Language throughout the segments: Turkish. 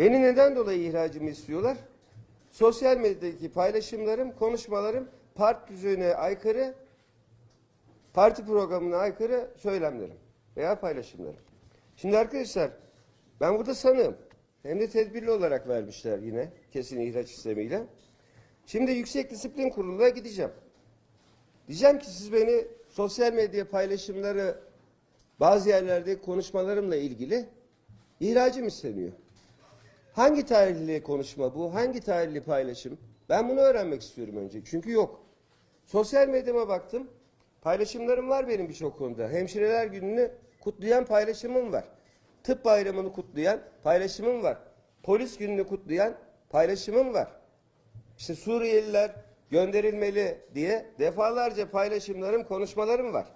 Beni neden dolayı ihracımı istiyorlar? Sosyal medyadaki paylaşımlarım, konuşmalarım parti düzenine aykırı, parti programına aykırı söylemlerim veya paylaşımlarım. Şimdi arkadaşlar ben burada sanığım. Hem de tedbirli olarak vermişler yine kesin ihraç istemiyle. Şimdi Yüksek Disiplin Kurulu'na gideceğim. Diyeceğim ki siz beni sosyal medya paylaşımları bazı yerlerde konuşmalarımla ilgili ihracım isteniyor. Hangi tarihli konuşma bu? Hangi tarihli paylaşım? Ben bunu öğrenmek istiyorum önce. Çünkü yok. Sosyal medyama baktım. Paylaşımlarım var benim birçok konuda. Hemşireler gününü kutlayan paylaşımım var. Tıp bayramını kutlayan paylaşımım var. Polis gününü kutlayan paylaşımım var. İşte Suriyeliler gönderilmeli diye defalarca paylaşımlarım, konuşmalarım var.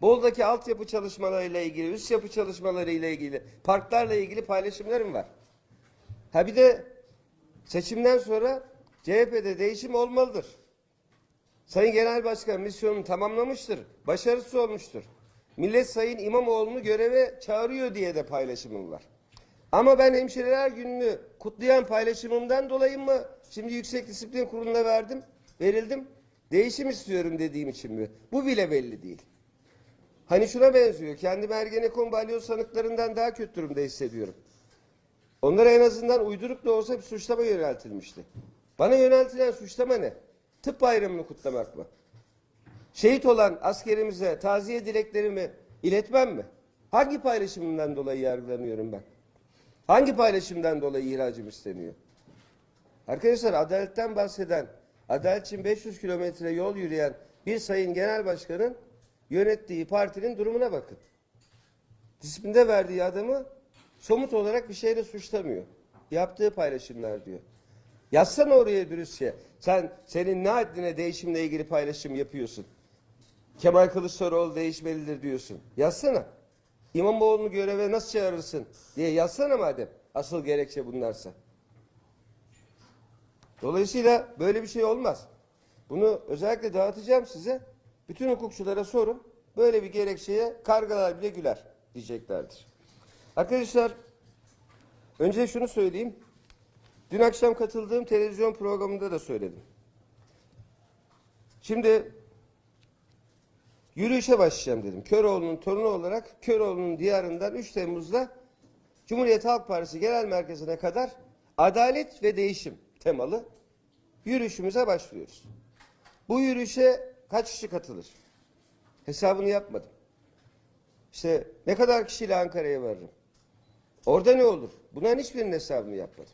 Bolu'daki altyapı çalışmalarıyla ilgili, üst yapı çalışmalarıyla ilgili, parklarla ilgili paylaşımlarım var. Ha bir de seçimden sonra CHP'de değişim olmalıdır. Sayın Genel Başkan misyonunu tamamlamıştır. Başarısı olmuştur. Millet Sayın İmamoğlu'nu göreve çağırıyor diye de paylaşımım var. Ama ben hemşireler gününü kutlayan paylaşımımdan dolayı mı şimdi Yüksek Disiplin Kurulu'na verdim, verildim. Değişim istiyorum dediğim için mi? Bu bile belli değil. Hani şuna benziyor. Kendimi Ergenekon balyoz sanıklarından daha kötü durumda hissediyorum. Onlara en azından uyduruk da olsa bir suçlama yöneltilmişti. Bana yöneltilen suçlama ne? Tıp bayramını kutlamak mı? Şehit olan askerimize taziye dileklerimi iletmem mi? Hangi paylaşımından dolayı yargılanıyorum ben? Hangi paylaşımdan dolayı ihracım isteniyor? Arkadaşlar adaletten bahseden, adalet için 500 kilometre yol yürüyen bir sayın genel başkanın yönettiği partinin durumuna bakın. Disiplinde verdiği adamı somut olarak bir şeyle suçlamıyor. Yaptığı paylaşımlar diyor. Yazsana oraya dürüstçe. Sen senin ne haddine değişimle ilgili paylaşım yapıyorsun? Kemal Kılıçdaroğlu değişmelidir diyorsun. Yazsana. İmamoğlu'nu göreve nasıl çağırırsın diye yazsana madem. Asıl gerekçe bunlarsa. Dolayısıyla böyle bir şey olmaz. Bunu özellikle dağıtacağım size. Bütün hukukçulara sorun. Böyle bir gerekçeye kargalar bile güler diyeceklerdir. Arkadaşlar önce şunu söyleyeyim. Dün akşam katıldığım televizyon programında da söyledim. Şimdi yürüyüşe başlayacağım dedim. Köroğlu'nun torunu olarak Köroğlu'nun diyarından 3 Temmuz'da Cumhuriyet Halk Partisi Genel Merkezi'ne kadar adalet ve değişim temalı yürüyüşümüze başlıyoruz. Bu yürüyüşe kaç kişi katılır? Hesabını yapmadım. İşte ne kadar kişiyle Ankara'ya varırım? Orada ne olur? Bunların hiçbirinin hesabını yapmadım.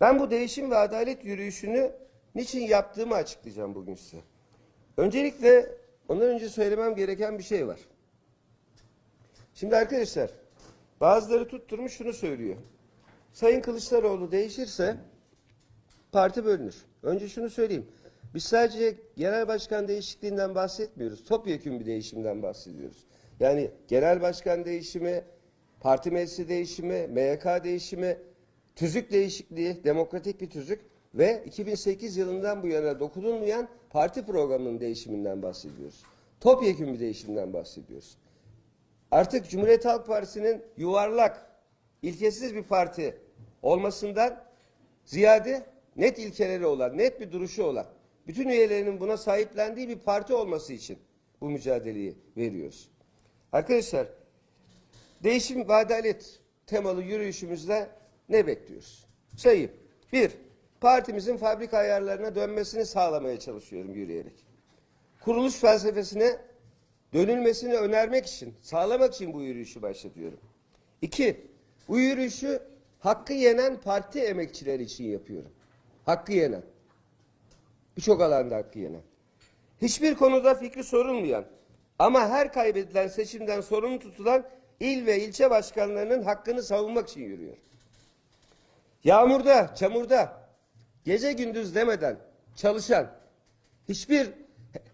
Ben bu değişim ve adalet yürüyüşünü niçin yaptığımı açıklayacağım bugün size. Öncelikle ondan önce söylemem gereken bir şey var. Şimdi arkadaşlar bazıları tutturmuş şunu söylüyor. Sayın Kılıçdaroğlu değişirse parti bölünür. Önce şunu söyleyeyim. Biz sadece genel başkan değişikliğinden bahsetmiyoruz. Topyekun bir değişimden bahsediyoruz. Yani genel başkan değişimi, parti meclisi değişimi, MYK değişimi, tüzük değişikliği, demokratik bir tüzük ve 2008 yılından bu yana dokunulmayan parti programının değişiminden bahsediyoruz. Topyekun bir değişimden bahsediyoruz. Artık Cumhuriyet Halk Partisi'nin yuvarlak, ilkesiz bir parti olmasından ziyade net ilkeleri olan, net bir duruşu olan, bütün üyelerinin buna sahiplendiği bir parti olması için bu mücadeleyi veriyoruz. Arkadaşlar, değişim ve adalet temalı yürüyüşümüzde ne bekliyoruz? Sayayım. Bir, partimizin fabrika ayarlarına dönmesini sağlamaya çalışıyorum yürüyerek. Kuruluş felsefesine dönülmesini önermek için, sağlamak için bu yürüyüşü başlatıyorum. İki, bu yürüyüşü hakkı yenen parti emekçileri için yapıyorum. Hakkı yenen. Birçok alanda hakkı yenen. Hiçbir konuda fikri sorulmayan ama her kaybedilen seçimden sorumlu tutulan il ve ilçe başkanlarının hakkını savunmak için yürüyor. Yağmurda, çamurda, gece gündüz demeden çalışan, hiçbir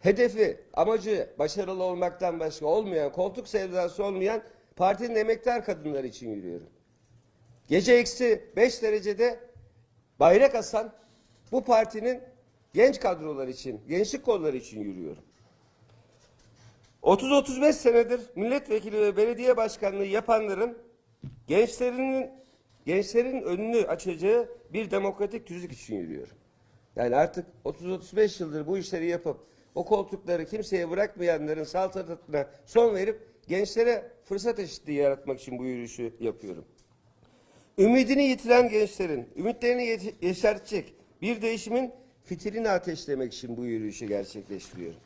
hedefi, amacı başarılı olmaktan başka olmayan, koltuk sevdası olmayan partinin emektar kadınları için yürüyorum. Gece eksi 5 derecede bayrak asan bu partinin genç kadrolar için, gençlik kolları için yürüyorum. 30-35 senedir milletvekili ve belediye başkanlığı yapanların gençlerinin gençlerin önünü açacağı bir demokratik tüzük için yürüyorum. Yani artık 30-35 yıldır bu işleri yapıp o koltukları kimseye bırakmayanların saltanatına son verip gençlere fırsat eşitliği yaratmak için bu yürüyüşü yapıyorum. Ümidini yitiren gençlerin ümitlerini yeşertecek bir değişimin fitilini ateşlemek için bu yürüyüşü gerçekleştiriyorum.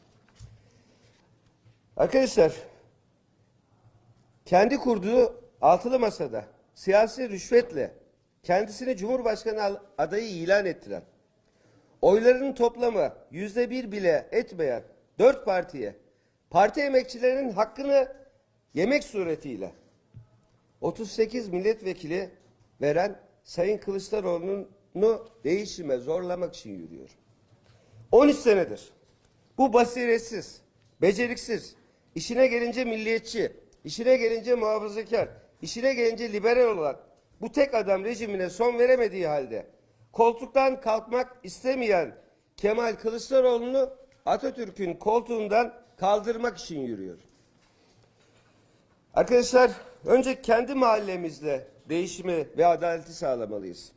Arkadaşlar kendi kurduğu altılı masada siyasi rüşvetle kendisini Cumhurbaşkanı adayı ilan ettiren, oylarının toplamı yüzde bir bile etmeyen dört partiye parti emekçilerinin hakkını yemek suretiyle 38 milletvekili veren Sayın Kılıçdaroğlu'nu değişime zorlamak için yürüyor. 13 senedir bu basiretsiz, beceriksiz, işine gelince milliyetçi, işine gelince muhafazakar, işine gelince liberal olan bu tek adam rejimine son veremediği halde koltuktan kalkmak istemeyen Kemal Kılıçdaroğlu'nu Atatürk'ün koltuğundan kaldırmak için yürüyor. Arkadaşlar önce kendi mahallemizde değişimi ve adaleti sağlamalıyız.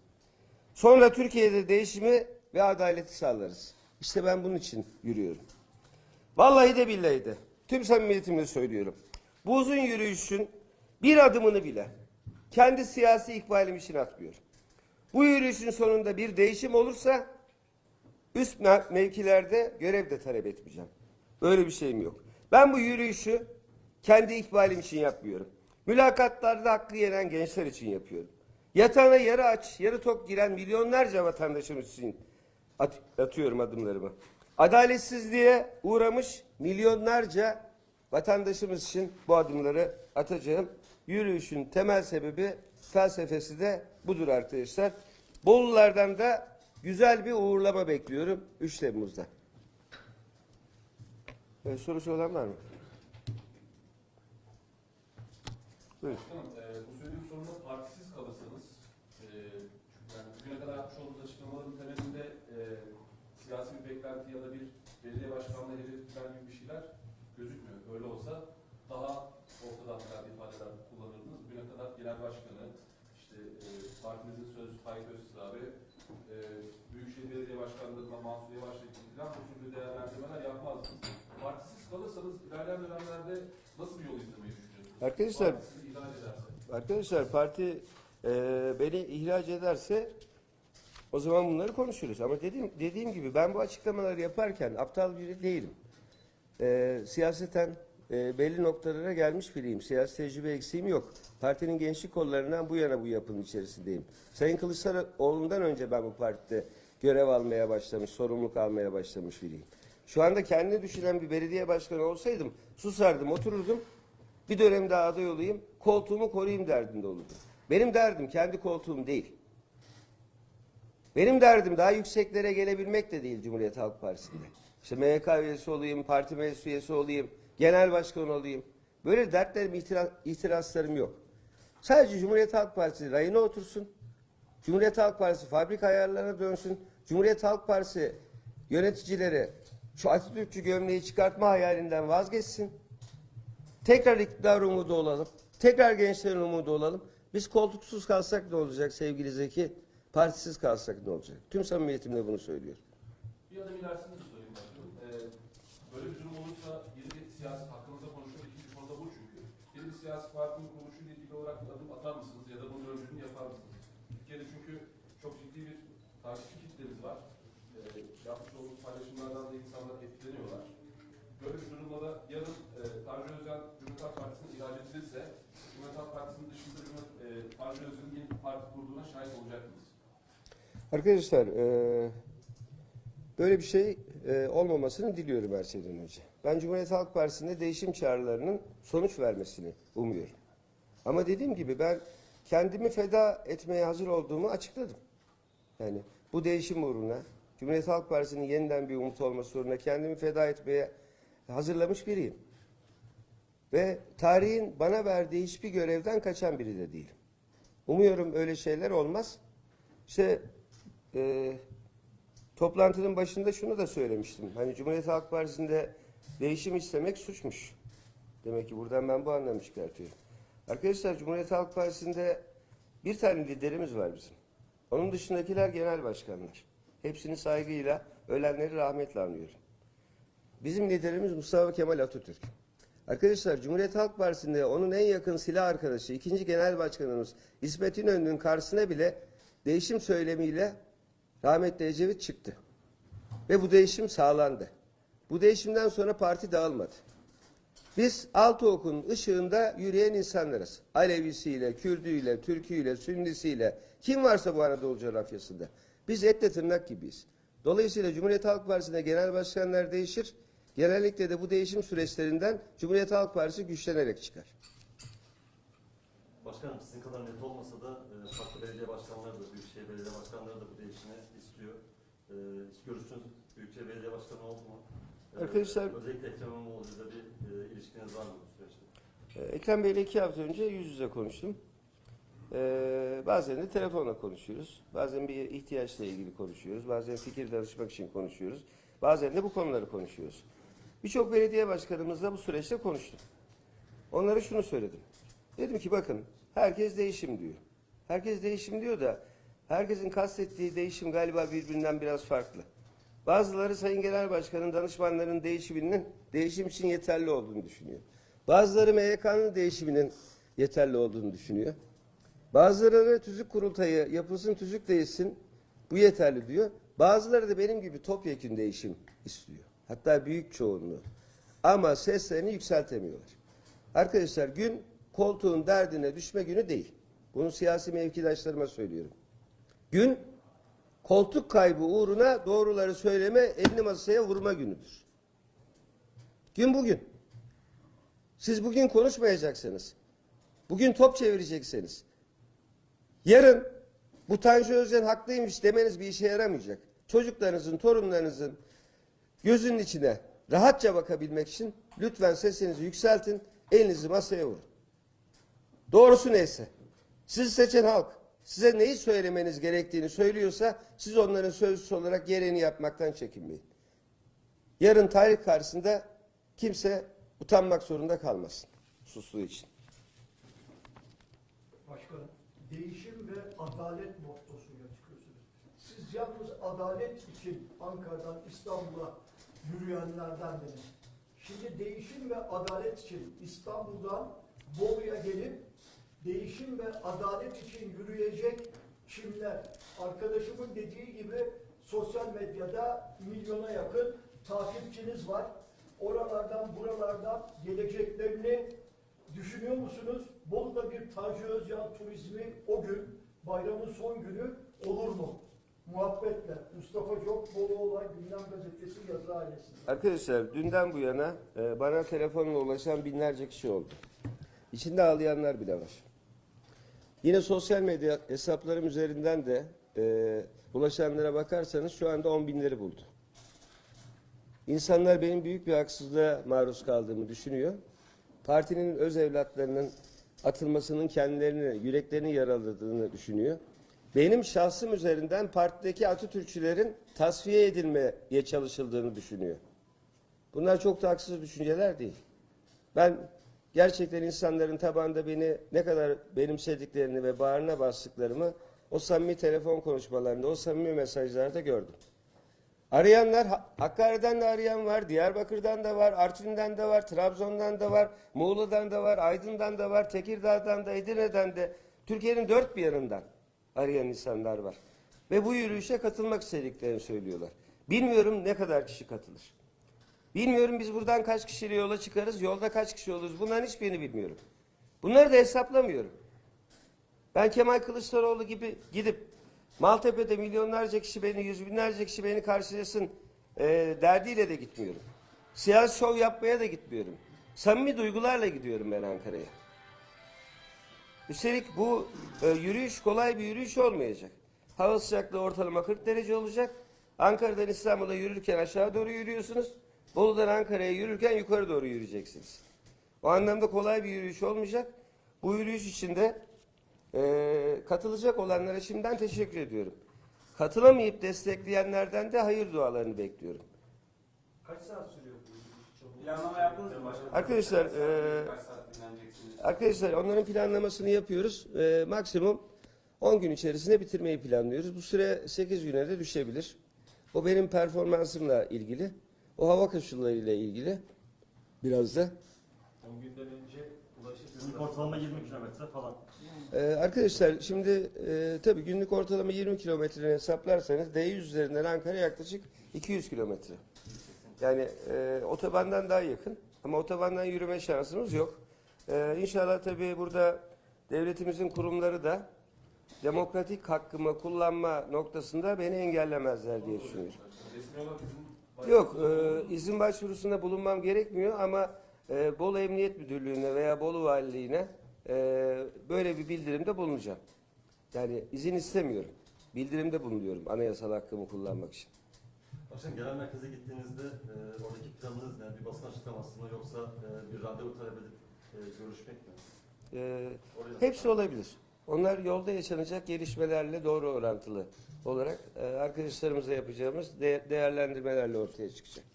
Sonra Türkiye'de değişimi ve adaleti sağlarız. İşte ben bunun için yürüyorum. Vallahi de billahi de tüm samimiyetimle söylüyorum. Bu uzun yürüyüşün bir adımını bile kendi siyasi ikbalim için atmıyorum. Bu yürüyüşün sonunda bir değişim olursa üst mev- mevkilerde görev de talep etmeyeceğim. Böyle bir şeyim yok. Ben bu yürüyüşü kendi ikbalim için yapmıyorum. Mülakatlarda hakkı yenen gençler için yapıyorum. Yatağına yarı aç, yarı tok giren milyonlarca vatandaşımız için at- atıyorum adımlarımı. Adaletsizliğe uğramış milyonlarca vatandaşımız için bu adımları atacağım. Yürüyüşün temel sebebi, felsefesi de budur arkadaşlar. Bolulardan da güzel bir uğurlama bekliyorum 3 Temmuz'da. Ee, sorusu olan var mı? Buyurun. Başkanım, e, bu söylediğim sorunda partisiz kalırsanız, e, çünkü yani bugüne kadar yapmış olduğunuz açıklamaların temelinde e, siyasi bir beklenti ya da bir belediye başkanlığı hedefi falan gibi bir şeyler gözükmüyor. Öyle olsa daha ortadan gelen ifadeler kullanırdınız. Bugüne kadar genel başkanı, işte e, partinizin sözcüsü Tayyip Öztürk'ü, e, Büyükşehir Belediye Başkanlığı'na Mansur Yavaş'la ilgili falan bu türlü değerlendirmeler yapmazdınız. Partisiz kalırsanız ilerleyen dönemlerde nasıl bir yol izlemeyi düşünüyorsunuz? Arkadaşlar Parti sizi ihraç ederse. Arkadaşlar parti e, beni ihraç ederse o zaman bunları konuşuruz. Ama dediğim dediğim gibi ben bu açıklamaları yaparken aptal biri değilim. E, siyaseten e, belli noktalara gelmiş biriyim. Siyasi tecrübe eksiğim yok. Partinin gençlik kollarından bu yana bu yapının içerisindeyim. Sayın Kılıçdaroğlu'ndan önce ben bu partide görev almaya başlamış, sorumluluk almaya başlamış biriyim. Şu anda kendini düşünen bir belediye başkanı olsaydım susardım, otururdum. Bir dönem daha aday olayım, koltuğumu koruyayım derdinde olurdum. Benim derdim kendi koltuğum değil. Benim derdim daha yükseklere gelebilmek de değil Cumhuriyet Halk Partisi'nde. İşte MYK üyesi olayım, parti meclis üyesi olayım, genel başkan olayım. Böyle dertlerim, itira- itirazlarım yok. Sadece Cumhuriyet Halk Partisi rayına otursun. Cumhuriyet Halk Partisi fabrika ayarlarına dönsün. Cumhuriyet Halk Partisi yöneticileri şu Atatürkçü gömleği çıkartma hayalinden vazgeçsin. Tekrar iktidar umudu olalım. Tekrar gençlerin umudu olalım. Biz koltuksuz kalsak ne olacak sevgili Zeki? Partisiz kalsak ne olacak? Tüm samimiyetimle bunu söylüyorum. Bir adım ilerisini başkanım. Ee, böyle bir durum olursa bir siyasi hakkımızda konuşuyor. İkinci konu da bu çünkü. Yeni bir siyasi partinin kuruluşuyla ilgili olarak bir adım atar mısınız ya da bunun öncülüğünü yapar mısınız? Türkiye'de çünkü çok ciddi bir takipçi kitlemiz var. Ee, yapmış olduğumuz paylaşımlardan da insanlar etkileniyorlar. Böyle bir durumda da yarın e, Tanju Özcan Cumhuriyet Halk Partisi'ne ihraç edilirse Cumhuriyet Halk Partisi'nin dışında Cumhuriyet, e, Tanju Özcan'ın yeni bir parti kurduğuna şahit olacak mısınız? Arkadaşlar eee, böyle bir şey eee, olmamasını diliyorum her şeyden önce. Ben Cumhuriyet Halk Partisi'nde değişim çağrılarının sonuç vermesini umuyorum. Ama dediğim gibi ben kendimi feda etmeye hazır olduğumu açıkladım. Yani bu değişim uğruna, Cumhuriyet Halk Partisi'nin yeniden bir umut olması uğruna kendimi feda etmeye hazırlamış biriyim. Ve tarihin bana verdiği hiçbir görevden kaçan biri de değilim. Umuyorum öyle şeyler olmaz. İşte e, toplantının başında şunu da söylemiştim. Hani Cumhuriyet Halk Partisi'nde değişim istemek suçmuş. Demek ki buradan ben bu anlamı çıkartıyorum. Arkadaşlar Cumhuriyet Halk Partisi'nde Bir tane liderimiz var bizim. Onun dışındakiler genel başkanlar. Hepsini saygıyla, ölenleri rahmetle anıyorum. Bizim liderimiz Mustafa Kemal Atatürk. Arkadaşlar Cumhuriyet Halk Partisi'nde onun en yakın silah arkadaşı, ikinci genel başkanımız İsmet İnönü'nün karşısına bile değişim söylemiyle rahmetli Ecevit çıktı. Ve bu değişim sağlandı. Bu değişimden sonra parti dağılmadı. Biz Altıok'un ışığında yürüyen insanlarız. Alevisiyle, Kürdüyle, Türküyle, Sünnisiyle, kim varsa bu Anadolu coğrafyasında. Biz etle tırnak gibiyiz. Dolayısıyla Cumhuriyet Halk Partisi'nde genel başkanlar değişir. Genellikle de bu değişim süreçlerinden Cumhuriyet Halk Partisi güçlenerek çıkar. Başkanım sizin kadar net olmasa da e, farklı belediye başkanları da, büyükşehir belediye başkanları da bu değişimi istiyor. E, hiç görüştünüz büyükşehir belediye başkanı oldu mu? E, Arkadaşlar- Özellikle Ekrem İmamoğlu'yla bir e, ilişkiniz var mı bu süreçte? Ee, Ekrem Bey'le iki hafta önce yüz yüze konuştum. Ee, bazen de telefonla konuşuyoruz. Bazen bir ihtiyaçla ilgili konuşuyoruz. Bazen fikir danışmak için konuşuyoruz. Bazen de bu konuları konuşuyoruz. Birçok belediye başkanımızla bu süreçte konuştum. Onlara şunu söyledim. Dedim ki bakın herkes değişim diyor. Herkes değişim diyor da herkesin kastettiği değişim galiba birbirinden biraz farklı. Bazıları Sayın Genel Başkan'ın danışmanların değişiminin değişim için yeterli olduğunu düşünüyor. Bazıları MYK'nın değişiminin yeterli olduğunu düşünüyor. Bazıları tüzük kurultayı yapılsın tüzük değişsin bu yeterli diyor. Bazıları da benim gibi topyekün değişim istiyor. Hatta büyük çoğunluğu. Ama seslerini yükseltemiyorlar. Arkadaşlar gün koltuğun derdine düşme günü değil. Bunu siyasi mevkidaşlarıma söylüyorum. Gün koltuk kaybı uğruna doğruları söyleme, elini masaya vurma günüdür. Gün bugün. Siz bugün konuşmayacaksınız. Bugün top çevireceksiniz. Yarın bu Tanju Özcan haklıymış demeniz bir işe yaramayacak. Çocuklarınızın, torunlarınızın gözünün içine rahatça bakabilmek için lütfen sesinizi yükseltin, elinizi masaya vurun. Doğrusu neyse. Sizi seçen halk size neyi söylemeniz gerektiğini söylüyorsa siz onların sözcüsü olarak gereğini yapmaktan çekinmeyin. Yarın tarih karşısında kimse utanmak zorunda kalmasın susduğu için. Başkanım, değişim ve adalet mottosuyla çıkıyorsunuz. Siz yalnız adalet için Ankara'dan İstanbul'a yürüyenlerdendiniz. Şimdi değişim ve adalet için İstanbul'dan Bolu'ya gelip değişim ve adalet için yürüyecek kimler? Arkadaşımın dediği gibi sosyal medyada milyona yakın takipçiniz var. Oralardan buralardan geleceklerini Düşünüyor musunuz? Bolu'da bir Taci Özcan turizmi o gün bayramın son günü olur mu? Muhabbetle Mustafa Çok Boluoğlan Gündem Gazetesi yazı ailesinde. Arkadaşlar dünden bu yana e, bana telefonla ulaşan binlerce kişi oldu. İçinde ağlayanlar bile var. Yine sosyal medya hesaplarım üzerinden de e, ulaşanlara bakarsanız şu anda on binleri buldu. İnsanlar benim büyük bir haksızlığa maruz kaldığımı düşünüyor. Partinin öz evlatlarının atılmasının kendilerini, yüreklerini yaraladığını düşünüyor. Benim şahsım üzerinden partideki Atatürkçülerin tasfiye edilmeye çalışıldığını düşünüyor. Bunlar çok da haksız düşünceler değil. Ben gerçekten insanların tabanda beni ne kadar benimsediklerini ve bağrına bastıklarımı o samimi telefon konuşmalarında, o samimi mesajlarda gördüm. Arayanlar Ha- Hakkari'den de arayan var, Diyarbakır'dan da var, Artvin'den de var, Trabzon'dan da var, Muğla'dan da var, Aydın'dan da var, Tekirdağ'dan da, Edirne'den de, Türkiye'nin dört bir yanından arayan insanlar var. Ve bu yürüyüşe katılmak istediklerini söylüyorlar. Bilmiyorum ne kadar kişi katılır. Bilmiyorum biz buradan kaç kişiyle yola çıkarız, yolda kaç kişi oluruz. Bunların hiçbirini bilmiyorum. Bunları da hesaplamıyorum. Ben Kemal Kılıçdaroğlu gibi gidip Maltepe'de milyonlarca kişi beni, yüz binlerce kişi beni karşılasın e, derdiyle de gitmiyorum. Siyasi şov yapmaya da gitmiyorum. Samimi duygularla gidiyorum ben Ankara'ya. Üstelik bu e, yürüyüş kolay bir yürüyüş olmayacak. Hava sıcaklığı ortalama 40 derece olacak. Ankara'dan İstanbul'a yürürken aşağı doğru yürüyorsunuz. Bolu'dan Ankara'ya yürürken yukarı doğru yürüyeceksiniz. O anlamda kolay bir yürüyüş olmayacak. Bu yürüyüş içinde e, katılacak olanlara şimdiden teşekkür ediyorum. Katılamayıp destekleyenlerden de hayır dualarını bekliyorum. Kaç saat sürüyor bu? Planlama yaptınız mı başkanım? Arkadaşlar, e? Arkadaşlar onların planlamasını yapıyoruz. Ee, maksimum 10 gün içerisinde bitirmeyi planlıyoruz. Bu süre 8 güne de düşebilir. O benim performansımla ilgili. O hava koşullarıyla ilgili. Biraz da 10 günden önce ulaşım Günlük ortalama 20 kilometre falan. Ee, arkadaşlar şimdi e, tabii günlük ortalama 20 kilometre hesaplarsanız D100 üzerinden Ankara yaklaşık 200 kilometre. Yani e, otobandan daha yakın ama otobandan yürüme şansımız yok. E, inşallah tabii burada devletimizin kurumları da demokratik hakkımı kullanma noktasında beni engellemezler diye düşünüyorum. Yok, e, izin başvurusunda bulunmam gerekmiyor ama e, Bolu Emniyet Müdürlüğü'ne veya Bolu Valiliğine e, böyle bir bildirimde bulunacağım. Yani izin istemiyorum. Bildirimde bulunuyorum anayasal hakkımı kullanmak için. Başkanım genel merkeze gittiğinizde e, oradaki planınız ne? Bir basın açıklaması mı yoksa e, bir randevu talep edip görüşmek mi? E, Oraya hepsi olabilir. Onlar yolda yaşanacak gelişmelerle doğru orantılı olarak e, arkadaşlarımızla yapacağımız de- değerlendirmelerle ortaya çıkacak.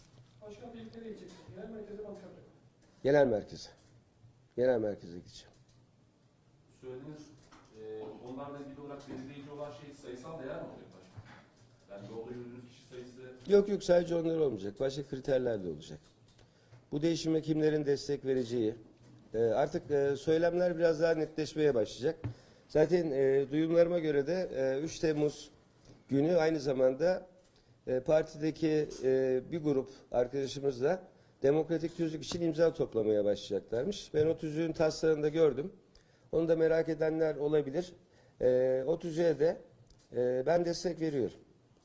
Başkan bir nereye gidecek? Genel merkeze mi Ankara'ya? Genel merkeze. Genel merkeze gideceğim. söylediğiniz e, onlarla ilgili olarak belirleyici olan şey sayısal değer mi olacak başkanım? Yani yolda yürüdüğünüz kişi sayısı Yok yok sadece onlar olmayacak. Başka kriterler de olacak. Bu değişime kimlerin destek vereceği, e, artık e, söylemler biraz daha netleşmeye başlayacak. Zaten e, duyumlarıma göre de e, 3 Temmuz günü aynı zamanda e, partideki e, bir grup arkadaşımızla demokratik tüzük için imza toplamaya başlayacaklarmış. Ben o tüzüğün taslağını da gördüm. Onu da merak edenler olabilir. E, o tüzüğe de e, ben destek veriyorum.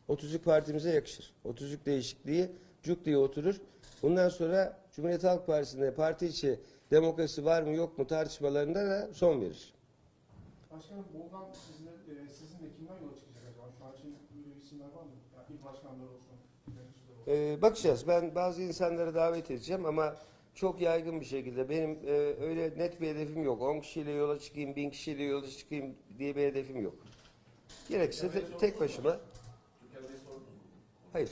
O tüzük partimize yakışır. O tüzük değişikliği cuk diye oturur. Bundan sonra Cumhuriyet Halk Partisi'nde parti içi demokrasi var mı yok mu tartışmalarında da son verir. Başkanım buradan sizinle, e, sizinle kimden yola çıkacak acaba? Şu an için böyle isimler var mı? Ya il başkanları olsun. Ee, bakacağız. Ben bazı insanları davet edeceğim ama çok yaygın bir şekilde benim e, öyle net bir hedefim yok. 10 kişiyle yola çıkayım, 1000 kişiyle yola çıkayım diye bir hedefim yok. Gerekirse te- tek başıma. Hayır.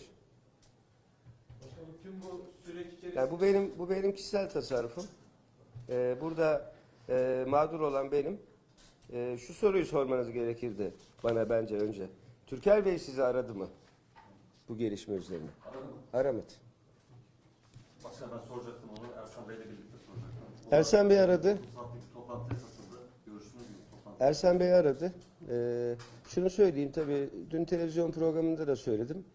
Başkanım tüm bu süreç içerisinde Yani bu benim bu benim kişisel tasarrufum. Ee, burada e, mağdur olan benim. Ee, şu soruyu sormanız gerekirdi bana bence önce. Türker Bey sizi aradı mı? Bu gelişme üzerine. Aramadı. Başkanım ben soracaktım onu Ersan Bey'le birlikte soracaktım. O Ersan Bey aradı. Bu saatteki katıldı. Görüştünüz mü toplantı? Ersan Bey aradı. Ee, şunu söyleyeyim tabii dün televizyon programında da söyledim.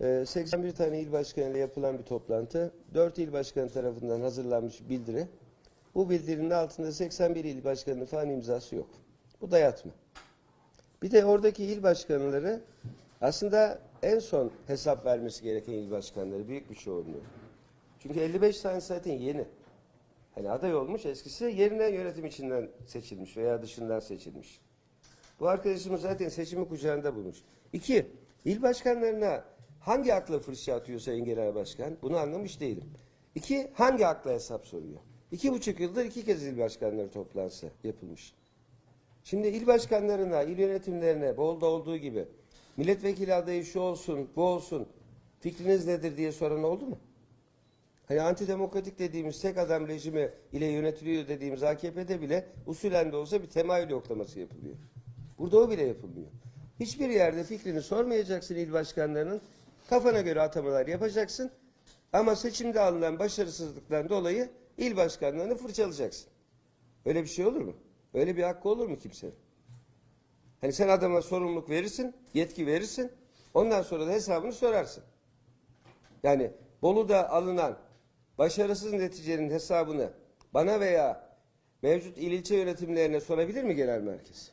Ee, 81 tane il başkanıyla yapılan bir toplantı. 4 il başkanı tarafından hazırlanmış bildiri. Bu bildirinin altında 81 il başkanının falan imzası yok. Bu dayatma. Bir de oradaki il başkanları aslında en son hesap vermesi gereken il başkanları büyük bir çoğunluğu. Çünkü 55 tane zaten yeni. Hani aday olmuş eskisi yerine yönetim içinden seçilmiş veya dışından seçilmiş. Bu arkadaşımız zaten seçimi kucağında bulmuş. İki, il başkanlarına hangi akla fırça atıyor Sayın Başkan? Bunu anlamış değilim. İki, hangi akla hesap soruyor? İki buçuk yıldır iki kez il başkanları toplansa yapılmış. Şimdi il başkanlarına, il yönetimlerine Bolu'da olduğu gibi milletvekili adayı şu olsun, bu olsun, fikriniz nedir diye soran oldu mu? Hani antidemokratik dediğimiz tek adam rejimi ile yönetiliyor dediğimiz AKP'de bile usulen de olsa bir temayül yoklaması yapılıyor. Burada o bile yapılmıyor. Hiçbir yerde fikrini sormayacaksın il başkanlarının. Kafana göre atamalar yapacaksın. Ama seçimde alınan başarısızlıktan dolayı il başkanlarını fırçalayacaksın. Öyle bir şey olur mu? Öyle bir hakkı olur mu kimsenin? Hani sen adama sorumluluk verirsin, yetki verirsin. Ondan sonra da hesabını sorarsın. Yani Bolu'da alınan başarısız neticenin hesabını bana veya mevcut il ilçe yönetimlerine sorabilir mi genel merkez?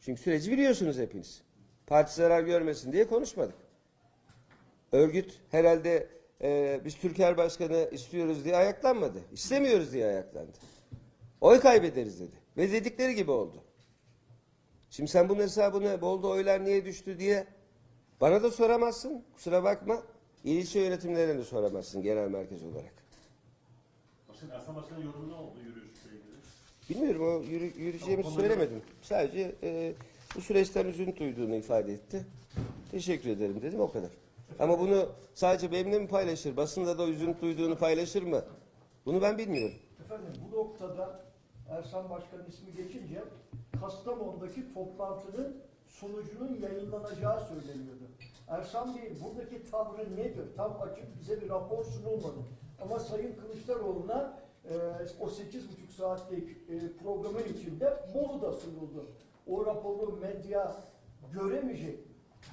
Çünkü süreci biliyorsunuz hepiniz. Parti zarar görmesin diye konuşmadık. Örgüt herhalde e, biz Türker Başkanı istiyoruz diye ayaklanmadı. İstemiyoruz diye ayaklandı. Oy kaybederiz dedi. Ve dedikleri gibi oldu. Şimdi sen bunun hesabını Bolu'da oylar niye düştü diye bana da soramazsın. Kusura bakma. İl ilçe yönetimlerine de soramazsın genel merkez olarak. Başkanım Ersan Başkan'ın yorumu ne oldu yürüyüşle ilgili? Bilmiyorum o yürü, yürüyeceğimi Tamam, söylemedim. Sadece e, bu süreçten üzüntü duyduğunu ifade etti. Teşekkür ederim dedim o kadar. Ama bunu sadece benimle mi paylaşır? Basında da üzüntü duyduğunu paylaşır mı? Bunu ben bilmiyorum. Efendim bu noktada Ersan Başkan'ın ismi geçince Kastamonu'daki toplantının sonucunun yayınlanacağı söyleniyordu. Ersan Bey buradaki tavrı nedir? Tam açık bize bir rapor sunulmadı. Ama Sayın Kılıçdaroğlu'na e, o 8,5 saatlik e, programın içinde Bolu da sunuldu. O raporu medya göremeyecek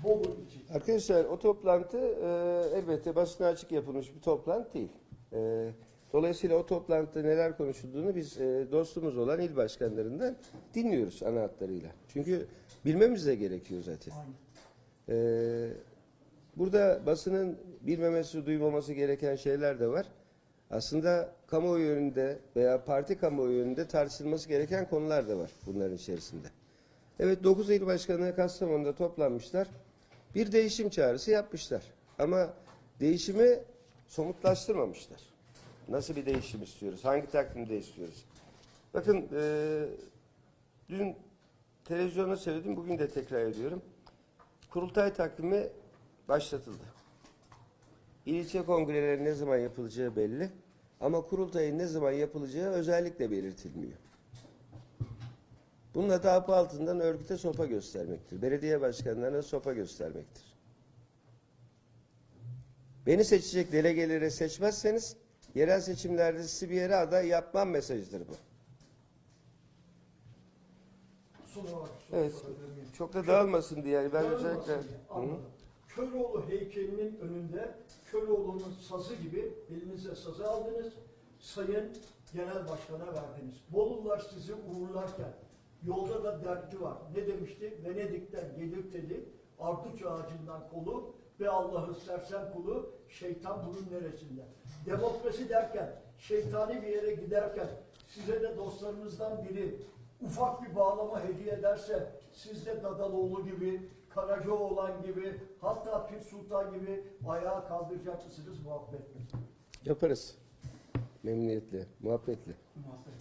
Bolu için. Arkadaşlar o toplantı e, elbette basına açık yapılmış bir toplantı değil. E, dolayısıyla o toplantıda neler konuşulduğunu biz e, dostumuz olan il başkanlarından dinliyoruz ana hatlarıyla. Çünkü bilmemiz de gerekiyor zaten. Ee, burada basının bilmemesi, duymaması gereken şeyler de var. Aslında kamuoyu yönünde veya parti kamuoyu yönünde tartışılması gereken konular da var bunların içerisinde. Evet 9 il başkanı Kastamonu'da toplanmışlar. Bir değişim çağrısı yapmışlar. Ama değişimi somutlaştırmamışlar. Nasıl bir değişim istiyoruz? Hangi takvimde istiyoruz? Bakın e, dün televizyonda söyledim, bugün de tekrar ediyorum. Kurultay takvimi başlatıldı. İl ilçe kongreleri ne zaman yapılacağı belli. Ama kurultayın ne zaman yapılacağı özellikle belirtilmiyor. Bunun adı hapı altından örgüte sopa göstermektir. Belediye başkanlarına sopa göstermektir. Beni seçecek delegeleri seçmezseniz yerel seçimlerde sizi bir yere aday yapmam mesajıdır bu. Evet. Çok da dağılmasın diye yani ben özellikle... Hı. Köroğlu heykelinin önünde Köroğlu'nun sazı gibi elinize sazı aldınız. Sayın Genel Başkan'a verdiniz. Bolular sizi uğurlarken yolda da dertli var. Ne demişti? Venedik'ten gelir dedi. Arduç ağacından kolu ve Allah'ın sersem kulu şeytan bunun neresinde? Demokrasi derken, şeytani bir yere giderken size de dostlarınızdan biri ufak bir bağlama hediye ederse siz de Dadaloğlu gibi, Karacaoğlan gibi, hatta Pir Sultan gibi ayağa kaldıracak mısınız muhabbet mi? Yaparız. Memnuniyetle, muhabbetle. Muhabbet.